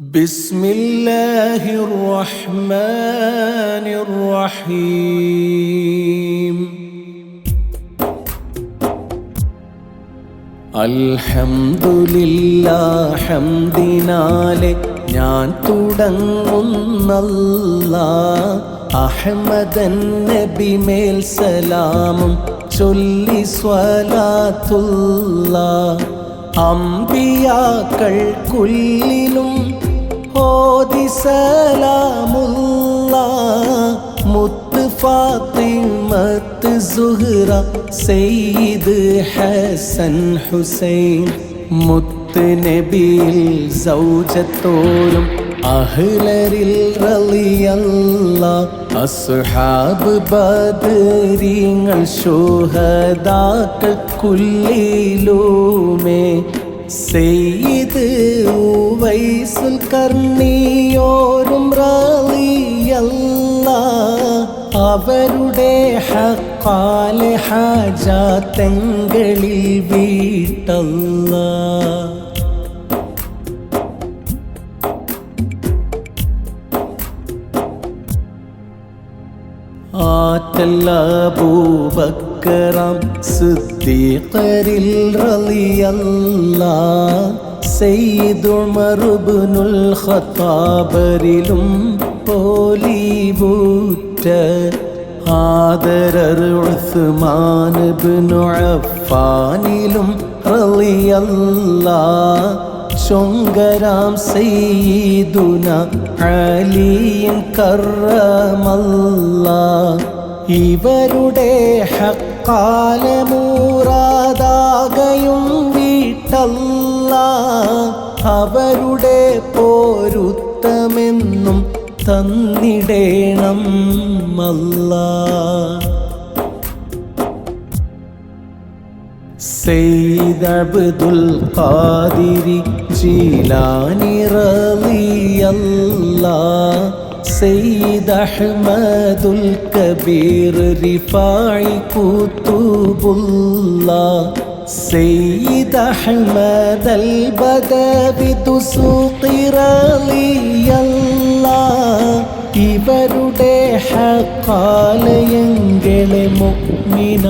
بسم الله الرحمن الرحيم അൽഹംദുലില്ലാ ഹംദിനാലെ ഞാൻ തുടങ്ങുന്നല്ല അഹമ്മദൻ നബി മേൽ സലാമും ചൊല്ലി സ്വലാത്തുള്ള അമ്പിയാക്കൾ കുല്ലിനും ഓതി സലാമുള്ള മുത്ത് ഫാത്തിമത്ത് സുഹ്റ സെയ്ദ് ഹസൻ ഹുസൈൻ. മുത്ത് നബിയിൽ സൗജത്തോരും അഹ്ലരിൽ റളിയല്ല. അസ്ഹാബ് ബദരീങ്ങൾ ശോഹദാക്കൾ കുല്ലിലുമേ സെയ്ദ് ഉവൈസുൽ കർണിയോരും റാലിയല്ല അവരുടെ ഹക്കാലെ ഹാജാത്തങ്ങളിൽ വീട്ടല്ല. ആറ്റല്ല പൂബക്കറാം സിദ്ദീഖരിൽ റളിയല്ല സെയ്ദുമറുബുനുൽ ഖത്താബരിലും പോലീവൂറ്റ ആദരർ ഉസ്മാൻ ഇബ്നു അഫ്ഫാനിലും റളിയല്ല ചൊങ്കരാം സയ്യിദുന അലിയും കറമല്ല ഇവരുടെ ഹക്കാല മൂറാതാകയും വീട്ടല്ല. അവരുടെ പോരുത്തമെന്നും തന്നിടേണം അല്ല. Syed Abdul Qadiri Syed Ahmadul Kabir Rifai കുതുബുല്ല Syed Ahmad al Badawi Dusuqi റളിയല്ല. ഇവരുടെ ഹക്കാലയങ്ങളെ മുഗ്മിനാക്കിയിടല്ല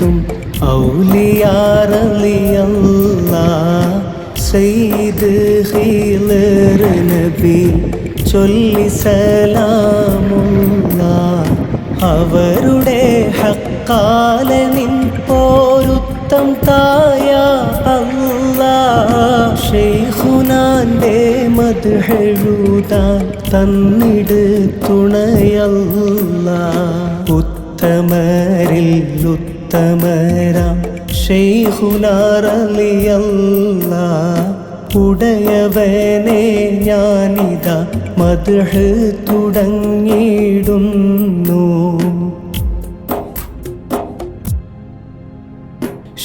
അമ്പിയാമാലായിക്കത്തും ഔലിയാറിയല്ല സെയ്ത് ഹീലർ നബി ചൊല്ലി സലാമുള്ള അവരുടെ ഹക്കാല നിൻ പോരുത്തം തായ ഷെയ്ഖുനാന്റെ മധുഹെഴുതാൻ തന്നിട് തുണയല്ല. ഉത്തമരിൽ ഉത്തമരാം ഷെയ്ഹുലാറിയല്ല ഉടയവനെ ഞാനിതാ മധുഹ് തുടങ്ങിയിടുന്നു.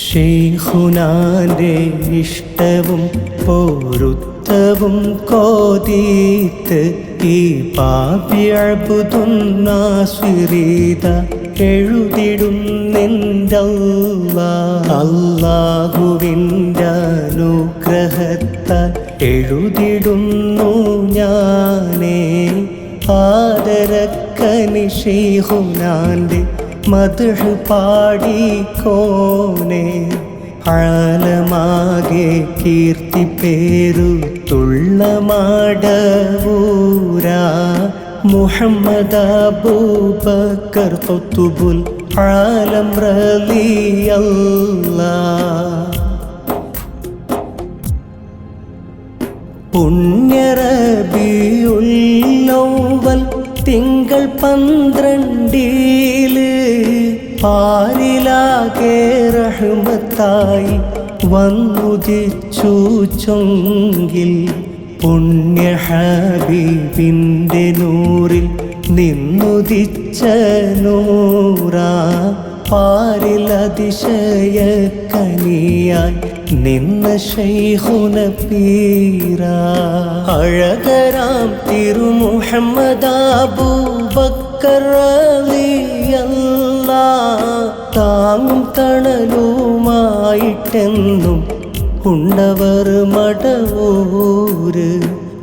ഷെയ്ഹുനാന്റെ ഇഷ്ടവും പോരുത്തവും കോതീത്ത് ഈ പാപ്യബുതുന്നാസ്വിരീത എഴുതിടുന്നെന്തല്ല അല്ലാഹുവിന്റെ അനുഗ്രഹത്താൽ എഴുതിടുന്നു ഞാനേ. ആദരക്കനി ഷെയ്ഖുനാന്റെ മധുഹ് പാടിക്കോനെ. ആലമാകെ കീർത്തി പേരു തുള്ള മാടവൂര മുഹമ്മദ് അബൂബക്കർ ആലം റലിയല്ല. പുണ്യറബിയുള്ളവൽ തിങ്കൾ പന്ത്രണ്ടിൽ പാരിലാകെ റഹ്മത്തായി വന്നുദിച്ചു ചൊങ്കിൽ പുണ്യ ഹബീബിന്റെ നൂറിൽ നിന്നുദിച്ച നൂറാ. പാലിലതിശയ അതിശയ കനിയായി നിന്ന ശൈഹുന പീര. അഴകരാം തിരു ബക്കറീ താങ്ങും തണലുമായിട്ടെന്നും ഉണ്ടവർ മടവൂര്.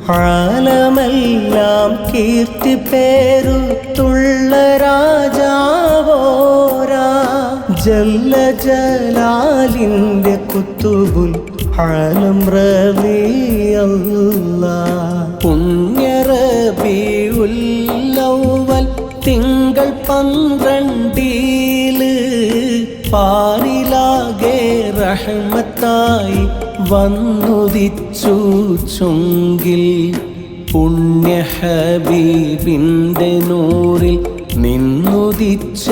ആലമെല്ലാം കീർത്തി പേരുത്തുള്ള രാജാവോരാ. ജല്ല ജലാലിന്റെ കുത്തുബുൽ ആലം റവിയല്ല പുണ്യറബിയുല്ലവൽ തിങ്കൾ പന്ത്രണ്ടിൽ പാരിലാകെ റഹ്മത്തായി വന്നുദിച്ചു ചുങ്കിൽ പുണ്യ ഹബീബിന്റെ നൂറിൽ നിന്നുദിച്ച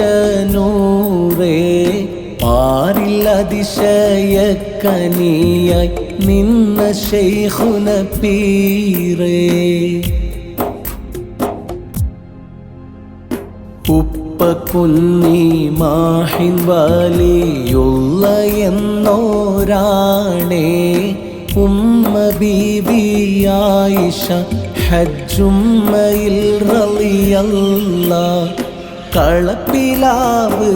നൂറേ പാരിൽ അതിശയക്കനിയായി നിന്ന ശൈഖുന പീറേ. ഉപ്പ കുഞ്ഞി മാഹിൻ വലിയുള്ള എന്നോരാണേ. ഉമ്മ ബീബിയായിഷ ഹജ്ജുമ്മയിൽ റളിയല്ല. കളപ്പിലാവ്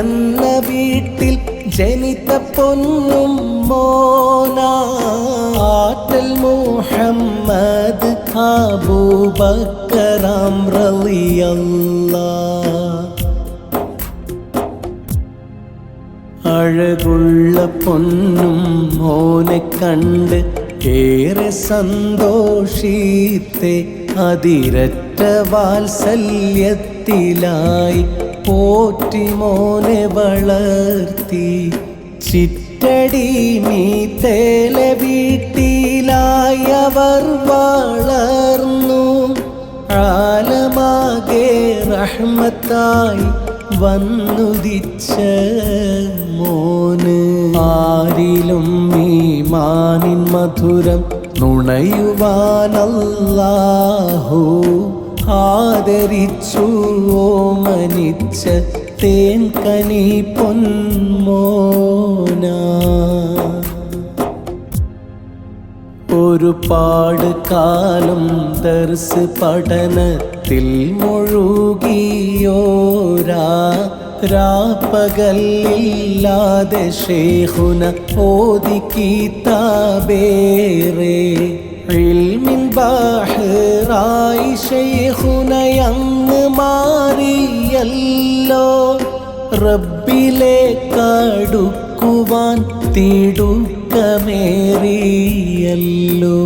എന്ന വീട്ടിൽ ജനിത പൊന്നും മോനാറ്റൽ മുഹമ്മദ് അബൂബക്കറാം റളിയല്ല. അഴകുള്ള പൊന്നും മോനെ കണ്ട് ഏറെ സന്തോഷിത്തെ അതിരറ്റ വാത്സല്യത്തിലായി പോറ്റി മോനെ വളർത്തി. ചിറ്റടി നീ തേലെ വീട്ടിലായി വളർന്നു. ആലമാകെ റഹ്മത്തായി വന്നുദിച്ച മോന്. ആരിലും ഈ മാനിൻ മധുരം നുണയുവാനല്ലാഹു. ആദരിച്ചു ഓമനിച്ച തേൻ കനി പൊന്മോന ഒരുപാട് കാലം ദർസ് പഠനത്തിൽ മുഴുകിയോരാ. രാപ്പകലില്ലാതെ ഷേഹുന ഓതി കീതാബേറെ. ഇൽമിൻ ബാഹറായി ഷെയ്ഖുനയങ്ങ് മാറിയല്ലോ. റബ്ബിലേക്കടുക്കുവാൻ തിടുക്കമേറിയല്ലോ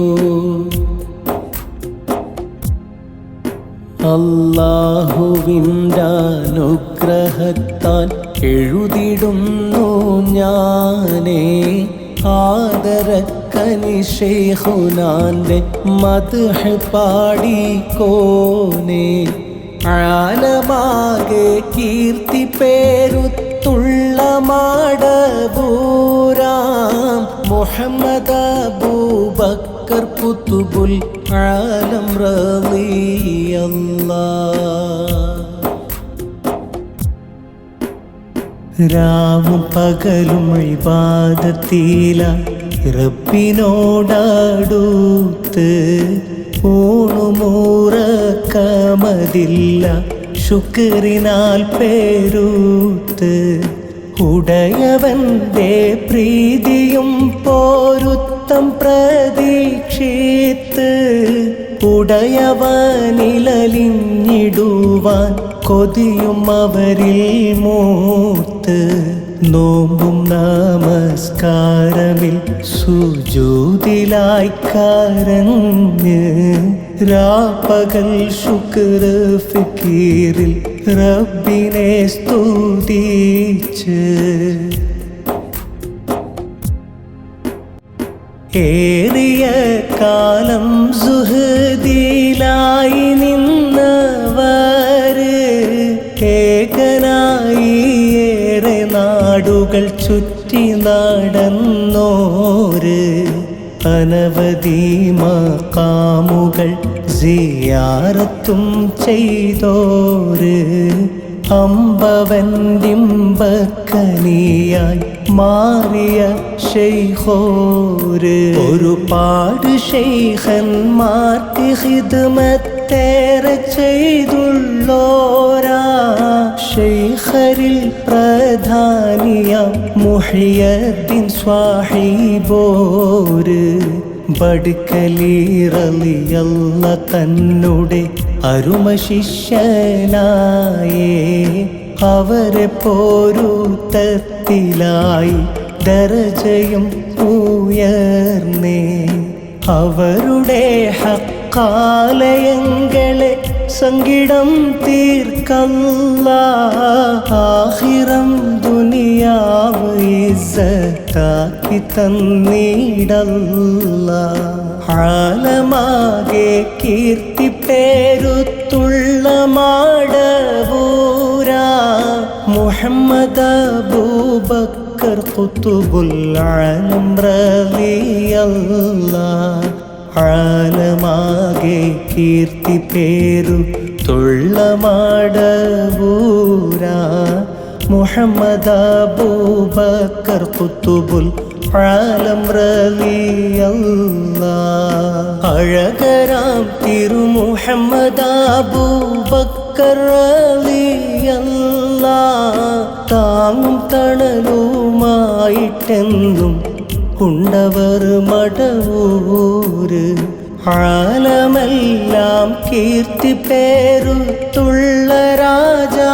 അല്ലാഹുവിന്റെ അനുഗ്രഹത്താൽ എഴുതിടുന്നു ഞാനേ. ആദരക്കനി ഷേഖുനാന്റെ മദ്ഹ് പാടിക്കോനേ. ആലമാകെ കീർത്തി പേരുത്തുള്ള മാടബൂരാം മുഹമ്മദ് അബൂബക്കർ പുത്തുബുൽ ആലം റളിയല്ലാ രാവും പകലും ഇബാദത്തില റബ്ബിനോടടുത്ത് ഊണുമൂറക്കമതില്ല ശുക്രിനാൽ പേരൂത്ത് ഉടയവന്റെ പ്രീതിയും പോരുത്തം പ്രതീക്ഷിത്ത് ഉടയവനിലലിഞ്ഞിടുവാൻ കൊതിയും അവരിൽ മൂത്ത് നോമ്പും നമസ്കാരമിൽ സുജൂതിലായി കരഞ്ഞ് രാപ്പകൽ ശുക്ര ഫിക്കീറിൽ റബ്ബിനെ സ്തുതിച്ച് ഏറിയ കാലം സുഹൃതിയിലായി നിന്നവര് നാടുകൾ ചുറ്റി നടന്നോര് അനവധി മാമുകൾ സിയാറത്തും ചെയ്തോര്. അമ്പവൻഡിമ്പക്കനിയായി മാറിയ ഷെയ്ഹോര് ഒരുപാട് ഷെയ്ഖന്മാർക്ക് ഹിദ്മത്ത് ഹിദമത്തേറെ ചെയ്തുള്ളോരാ. ഷെയ്ഖരിൽ പ്രധാനിയ മുഹിയത്തിൻ സ്വാഹിബോര്. ബടുക്കലീറലിയല്ല തന്നുടെ അരുമ ശിഷ്യനായേ അവരെ പോരൂത്തത്തിലായി ദരജയും ഉയർന്നേ. അവരുടെ ഹക്കാലയങ്ങളെ സങ്കിടം തീർക്കല്ല. ആഹിറം ദുനിയാവ് ഇസത്താക്കി തന്നിടല്ല. ആലമാകെ കീർത്തി പേരുത്തുള്ള മാടവൂര. മുഹമ്മദ് അബൂബക്കർ ഖുതുബുൽ ആലം റളിയല്ലാഹ് ആലമാകെ കീർത്തി പേരു തുള്ളമാടവൂരാ. മുഹമ്മദ് അബൂബക്കർ ഖുതുബുൽ ആലം റളിയല്ലാഹ് അഴകരാം തിരു മുഹമ്മദ് അബൂബക്കർ റളിയല്ലാഹ് താങ്ങും തണലുമായിട്ടെന്നും ഉണ്ടവർ മടവൂര് ആലമെല്ലാം കീർത്തി പേരുത്തുള്ള രാജാവോരാ.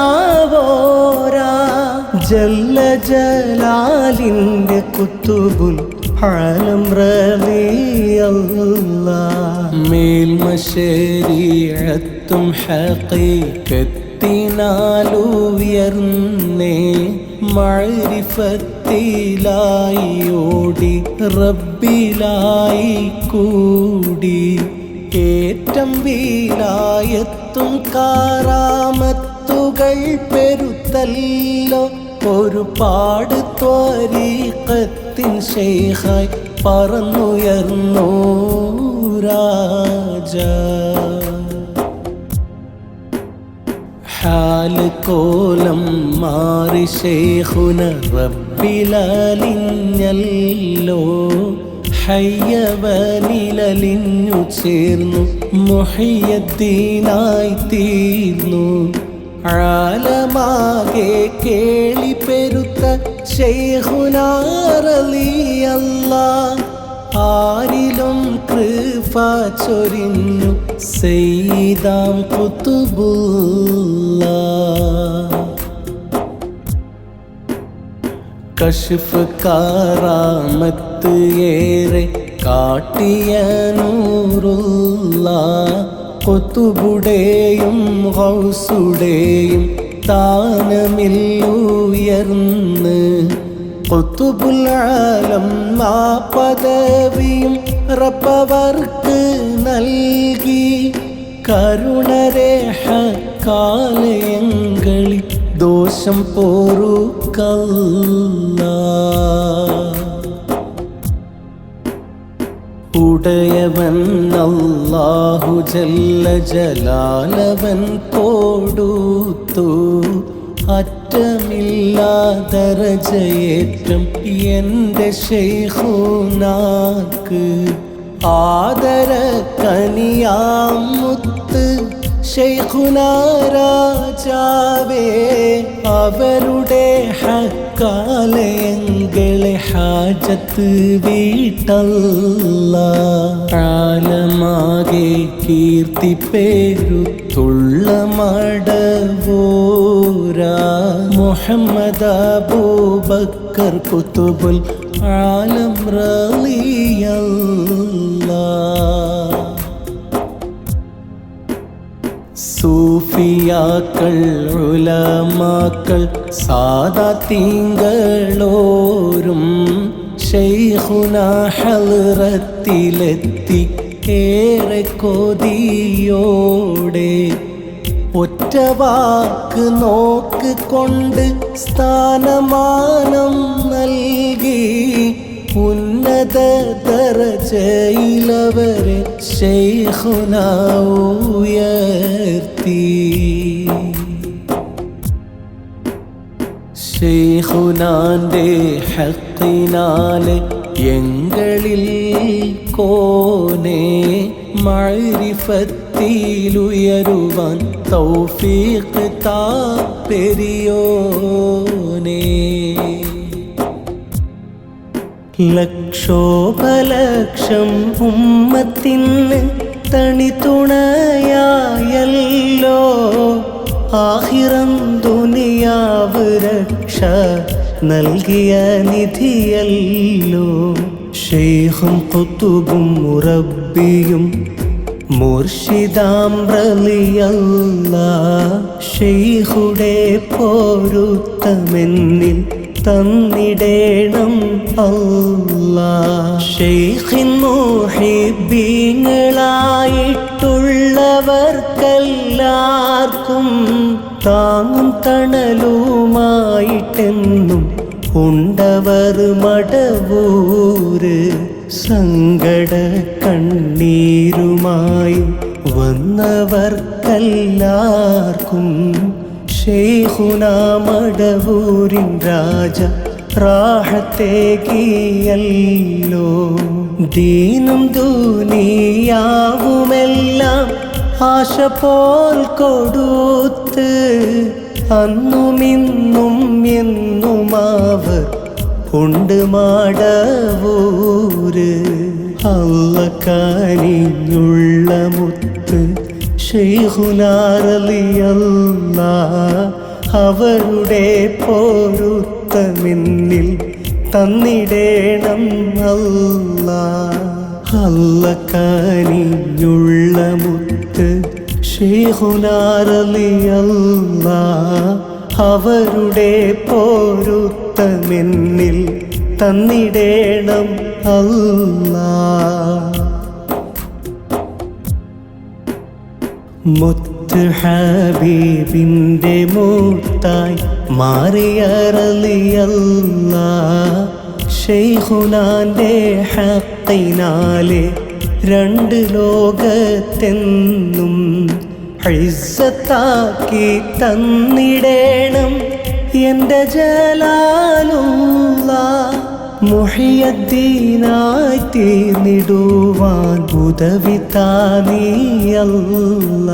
ജല്ല ജലാലിന്റെ കുത്തുബുൽ ആലം റവിയല്ല. മേൽമശരീഴത്തും ഹീക്കത്തിനാലുയർന്നേ മഴരിഫത്തിലായി ഓടി റബ്ബിലായി കൂടി. ഏറ്റം വീലായത്തും കാറാമത്തുകൾ പെരുത്തല്ലോ. ഒരുപാട് ത്വരീക്കത്തിൻ ശേഖായി പറന്നുയർന്നോ രാജ. ഹാൽ കോലം മാറി ശേഖുന റബ്ബിലലിഞ്ഞല്ലോ ഹയ്യവനിലലിഞ്ഞു ചേർന്നു. മുഹയ്യദ്ദീനായി തീർന്നു. ആലമാകെ കേളി പെരുത്ത ശൈഹുനാറലിയല്ല ആരിലും കൃപ ചൊരിഞ്ഞു. സെയ്താം കുത്തുബുല്ല. കശിഫ് കാറാമത്ത് ഏറെ കാട്ടിയ നൂറുള്ള കൊത്തുകുടേയും ഹൗസുടേയും താനമില്ലുയർന്ന് കൊത്തുപുലാലം ആ പദവിയും റപ്പവർക്ക് നൽകി കരുണരേഹ കാലയങ്ങളിൽ ദോഷം പോറുക്കല്ല ഉടയവൻ അല്ലാഹു ജല്ല ജലാലവൻ കൊടുത്തു. അറ്റമില്ലാതരജയേറ്റം എന്റെ ആദര കനിയാമുത്ത് ശൈഖുനാരാജാവേ അവരുടെ ഹക്കാലയങ്ങളെ ഹാജത്ത് വീട്ടല്ല. കാലമാകെ കീർത്തി പേരുത്തുള്ള മടവോരാ. മുഹമ്മദ് അബൂബക്കർ കുത്തുബുൽ ആലം റളിയല്ലാ. സൂഫിയാക്കൾ ഉലമാക്കൾ സാദാത്തീങ്കളോരും ഷെയ്ഖുന ഹലറത്തിലെത്തി ഏറെ കൊതിയോടെ ഒറ്റ വാക്ക് നോക്ക് കൊണ്ട് സ്ഥാനമാനം നൽകി. ഉന്നത ദർജയിലവരെ ശൈഖുന ഉയർത്തി. ശൈഖുനാന്റെ ഹക്കിനാലെ എങ്ങളിൽ കോനെ മഴരിഫത്തിലുയരുവാൻ തൗഫീഖ് താ പെരിയോനേ. ലക്ഷോപലക്ഷം ഉമ്മത്തിന് തണി തുണയായല്ലോ ആഹിറം ദുനിയാവ് രക്ഷ നൽകിയ നിധിയല്ലോ. ഷെയ്ഹും കുത്തുബും മുറബിയും മുർഷിദാം ഷെയ്ഹുടെ പോരുത്തമെന്നിൽ തന്നിടേണം അല്ലാ. താങ്ങും തണലുമായിട്ടെന്നും ഉണ്ടവർ മടവൂര് സങ്കട കണ്ണീരുമായി വന്നവർക്കെല്ലാവർക്കും ഷെയ്ഖുനാമടവൂരിൻ രാജ റാഹത്തേകിയല്ലോ ദീനും ദൂനിയാവുമെല്ലാം ആശ പോൽ കൊടുത്ത് അന്നുമിന്നും എന്നുമാവ് ഉണ്ട് മാടവൂര് അള്ളക്കാനിഞ്ഞുള്ള മുത്ത് ഷെയ്ഖുനാറലിയല്ല അവരുടെ പോരുത്തമെന്നിൽ തന്നിടേണം അല്ല അള്ളക്കാനിഞ്ഞുള്ള മുത്ത് ഷെയ്ഖുനാറലിയല്ല അവരുടെ പോരുത്തമെന്നിൽ തന്നിടേണം അല്ലാ മുത്ത് ഹബീബിന്റെ മൂത്തായി മാറിയറലിയല്ല ഷെയ്ഹുനാന്റെ ഹത്തിനാലെ രണ്ട് ലോകത്തെന്നും ഹൈസത്താക്കി തന്നിടേണം എന്റെ ജലാലുള്ള മുഹിയദ്ദീനായി നിടുവാൻ ഉദവി താനിയല്ല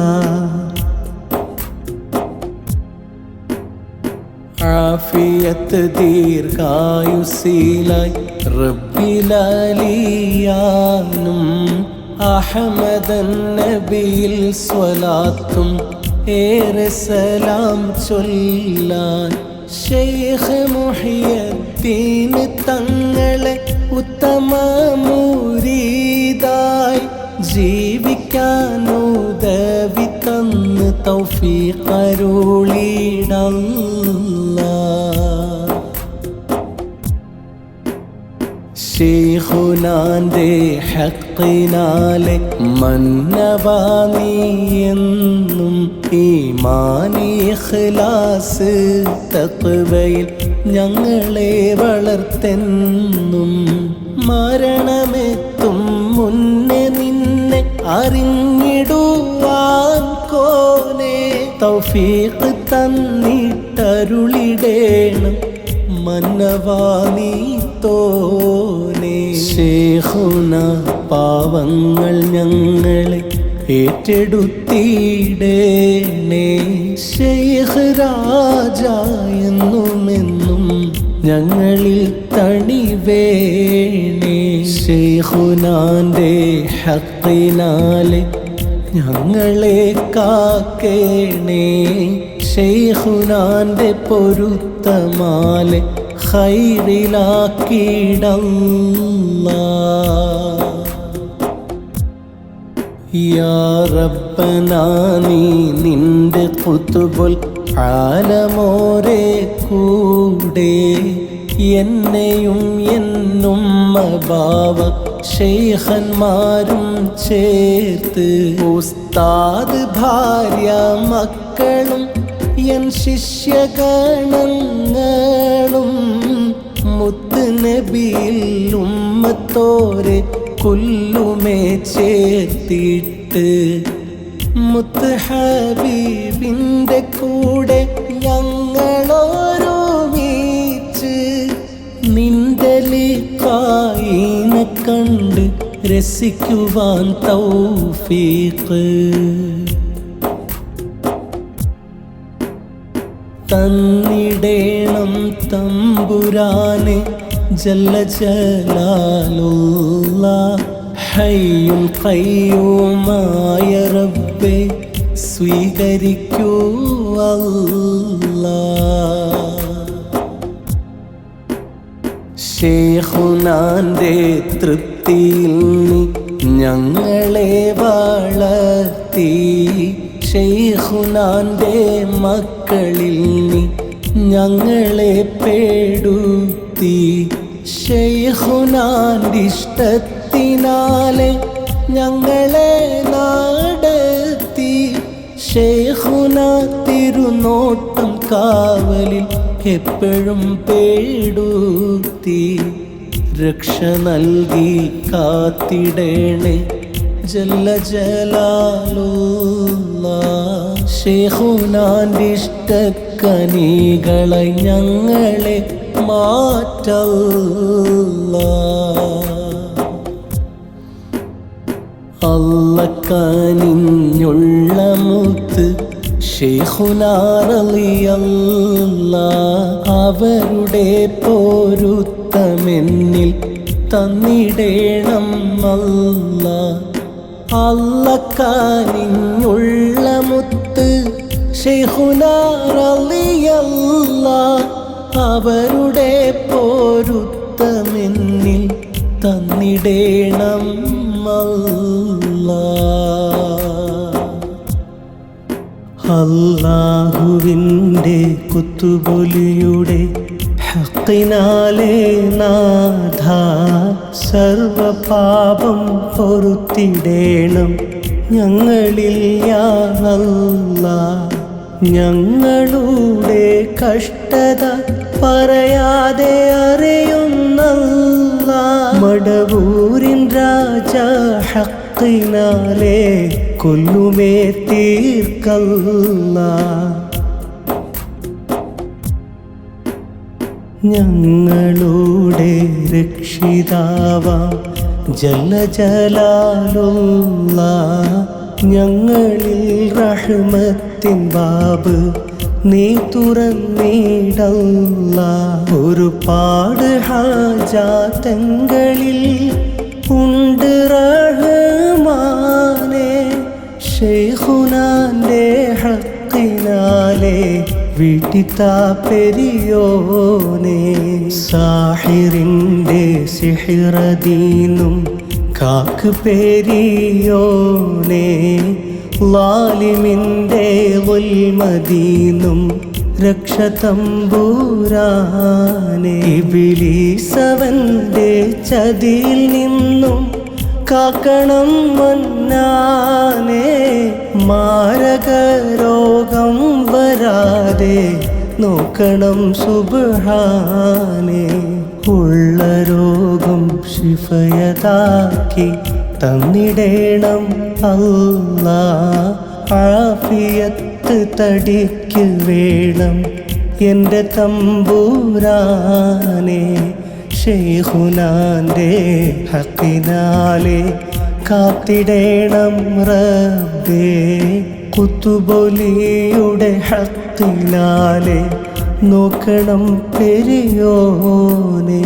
ആഫിയത്ത് ദീർഘായുസീലായി റബ്ബിലാലിയാനും അഹമ്മദൻ നബിയിൽ സ്വലാത്തും ഏറെ സലാം ചൊല്ലാൻ ഷെയ്ഖ് മുഹിയദ്ദീൻ തങ്ങളെ ഉത്തമ മുരീതായി ജീവിക്കാനുദവി തന്ന് തൗഫീഖരുളിടല്ല ഷെയ്ഖുനാന്റെ ഹക്കിനാലെ മന്നവാനിയെന്നും ഈമാനി ഖലാസ് തഖ്വയിൽ ഞങ്ങളെ വളർത്തെന്നും മരണമെത്തും മുന്നേ നിന്നെ അറിഞ്ഞിടുവാൻ കോനെ തൗഫീഖ് തന്നിട്ടരുളിടേണം മന്നവാനി തോനെ. ശേഖുന പാവങ്ങൾ ഞങ്ങളെ ഏറ്റെടുത്തിടേണേ. ശേഖ് രാജ എന്നുമെന്നും ഞങ്ങളിൽ തണിവേണേ. ശേഖുനാന്റെ ഹക്കിനാലെ ഞങ്ങളെ കാക്കേണേ. ഷെയ്ഖുനാന്റെ പൊരുത്തമാലെ ഖൈറിലാക്കിടല്ല യാ റബ്ബനാ നീ നിന്റെ കുത്തുബുൽ ആലമോരെ കൂടെ. എന്നെയും എന്നും ബാവ ഷെയ്ഖന്മാരും ചേർത്ത്. ഉസ്താദ് ഭാര്യ മക്കളും എൻ ശിഷ്യഗണങ്ങളും മുത്ത് നബിയിൽ ഉമ്മത്തോരെ കുല്ലുമേ ചേർത്തിട്ട് മുത്ത് ഹബീബിന്റെ കൂടെ ഞങ്ങളോരോമിച്ച് നിന്തലി കായിന കണ്ട് രസിക്കുവാൻ തൗഫീഖ്. തന്നിടേണം തമ്പുരാനെ ജല്ല ജലാലുള്ള حي കയ്യുമായ റബ്ബെ സ്വീകരിക്കൂ അല്ലാ ഷേഖുനാന്റെ തൃപ്തിയിൽ നീ ഞങ്ങളെ വളർത്തി. ഷെയ്ഖുനാന്റെ മക്കളിൽ നീ ഞങ്ങളെ പേടുത്തി. ഷെയ്ഖുനാന്റെ ഇഷ്ടത്തിനാലെ ഞങ്ങളെ നാടത്തി. ഷെയ്ഖുന തിരുനോട്ടം കാവലിൽ എപ്പോഴും പേടുത്തി. രക്ഷ നൽകി കാത്തിടേണേ ജല്ല ജലാലുള്ള ഷെയ്ഖുനാന്റെ ഇഷ്ടക്കനികളെ ഞങ്ങളെ മാറ്റല്ല അല്ലക്കനിഞ്ഞുള്ള മുത്ത് ഷെയ്ഖുനാറിയല്ല അവരുടെ പോരുത്തമെന്നിൽ തന്നിടേണം അല്ല അല്ലക്കനിഞ്ഞുള്ള മുത്ത് ഷെയ്ഖുനാറിയല്ല അവരുടെ പോരുത്തമെന്നിൽ തന്നിടേണം അല്ലാഹുവിന്റെ കുത്തുബൊലിയുടെ ഹക്കിനാലേ നാഥ സർവപാപം പൊറുത്തിടേണം. ഞങ്ങളിൽ യാല്ല ഞങ്ങളുടെ കഷ്ടത പറയാതെ അറിയുന്ന മടവൂരിൻ രാജ ഹക്കിനാലേ കൊല്ലുമേ തീർക്കല്ല. ഞങ്ങളുടെ രക്ഷിതാവാം ജല ജലാലുള്ള ഞങ്ങളിൽ റഹ്മത്തിൻ ബാബ് നീ തുറന്നിടല്ല. ഒരുപാട് ഹാജാത്തങ്ങളിൽ ഉണ്ട് റഹ്മാനെ. ഷെയ്ഖുനാന്റെ ഹക്കിനാലെ വീട്ടിത്താ പെരിയോനെ. സാഹിറിന്റെ സിഹിറദീനും കാക്ക് പെരിയോനെ ലാലിമിന്റെ ഉൽമദീനും രക്ഷ തമ്പൂരാനെ. ഇബിലീസവന്റെ ചതിയിൽ നിന്നും കാക്കണം മന്നാനെ. മാരക രോഗം വരാതെ നോക്കണം സുബാനെ ഉള്ള രോഗം ശിഫയതാക്കി തന്നിടേണം അല്ല. ആഫിയത്ത് തടിക്ക് വേണം എന്റെ തമ്പൂരാനെ. ഷെയ്ഹുനാന്റെ ഹത്തിനാലെ കാത്തിടേണം റബ്ബേ. കുത്തുബൊലിയുടെ ഹക്കിനാലെ നോക്കണം പെരിയോനെ.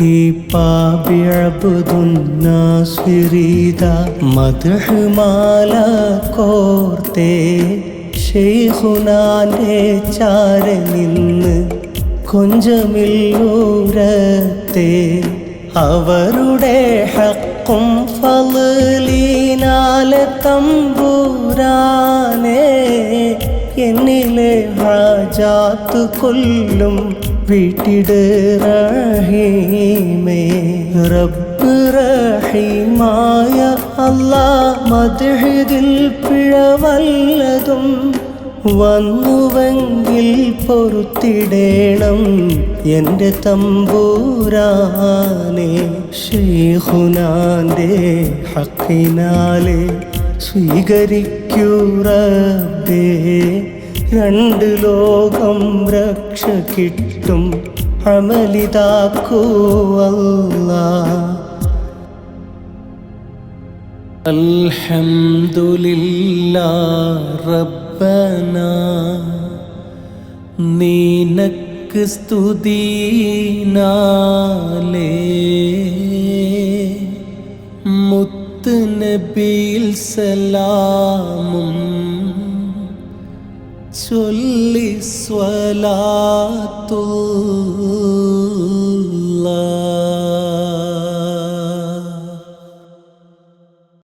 ഈ പാപിയബുദുന്നാസ്വിരീത മധുമാല കോർത്തേ. ഷെയ്ഖുനാന്റെ ചാര നിന്ന് കൊഞ്ചമില്ലൂരത്തെ അവരുടെ ഹക്കും ഫലീനാലെ തമ്പൂരാനെ എന്നിലെ ഹാജാത്ത് കൊല്ലും വീട്ടിട് റഹീമേ. റബ്ബ് റഹീമായ അല്ലാ മദ്ഹിദിൽ പിഴവല്ലതും വന്നുവെങ്കിൽ പൊറുത്തിടേണം എന്റെ തമ്പൂരാനെ. ശ്രീഹുനാന്റെ ഹക്കിനാലെ സ്വീകരിക്കൂറേ റബ്ബേ. രണ്ട് ലോകം രക്ഷ കിട്ടും അമലിതാക്കൂ അൽഹംദുലില്ലാ അൽഹംദുലില്ലാ ربنا നിനക്ക് സ്തുതിനാലേ മുത്ത് നബിയിൽ സലാമും ചൊല്ലി സ്വലാത്തുള്ള